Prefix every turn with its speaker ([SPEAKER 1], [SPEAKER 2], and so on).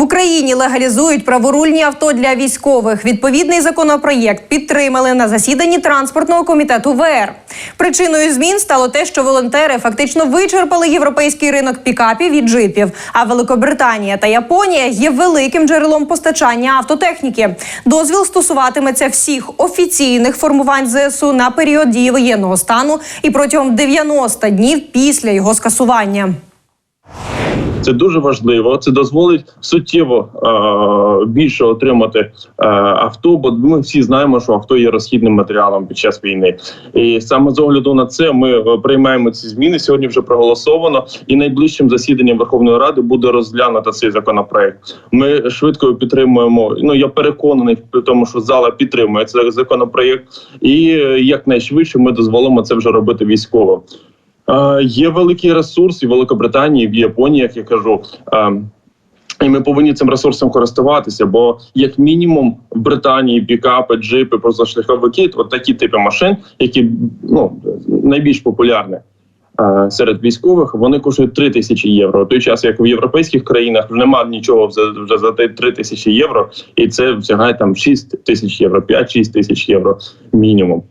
[SPEAKER 1] В Україні легалізують праворульні авто для військових. Відповідний законопроєкт підтримали на засіданні транспортного комітету ВР. Причиною змін стало те, що волонтери фактично вичерпали європейський ринок пікапів і джипів. А Великобританія та Японія є великим джерелом постачання автотехніки. Дозвіл стосуватиметься всіх офіційних формувань ЗСУ на період дії воєнного стану і протягом 90 днів після його скасування.
[SPEAKER 2] Це дуже важливо. Це дозволить суттєво е, більше отримати е, авто. Бо ми всі знаємо, що авто є розхідним матеріалом під час війни. І саме з огляду на це ми е, приймаємо ці зміни. Сьогодні вже проголосовано, і найближчим засіданням Верховної Ради буде розглянуто цей законопроект. Ми швидко підтримуємо. Ну я переконаний в тому, що зала підтримує цей законопроект, і е, якнайшвидше ми дозволимо це вже робити військово. Е, Є великий ресурс і в Великобританії, і в Японії, як я кажу. Е, І ми повинні цим ресурсом користуватися, бо як мінімум в Британії пікапи, джипи, позашляховики, от такі типи машин, які ну найбільш популярні е, серед військових, вони коштують 3 тисячі євро. В той час, як в європейських країнах немає нічого вже, вже за 3 тисячі євро, і це всягає там 6 тисяч євро, 5-6 тисяч євро мінімум.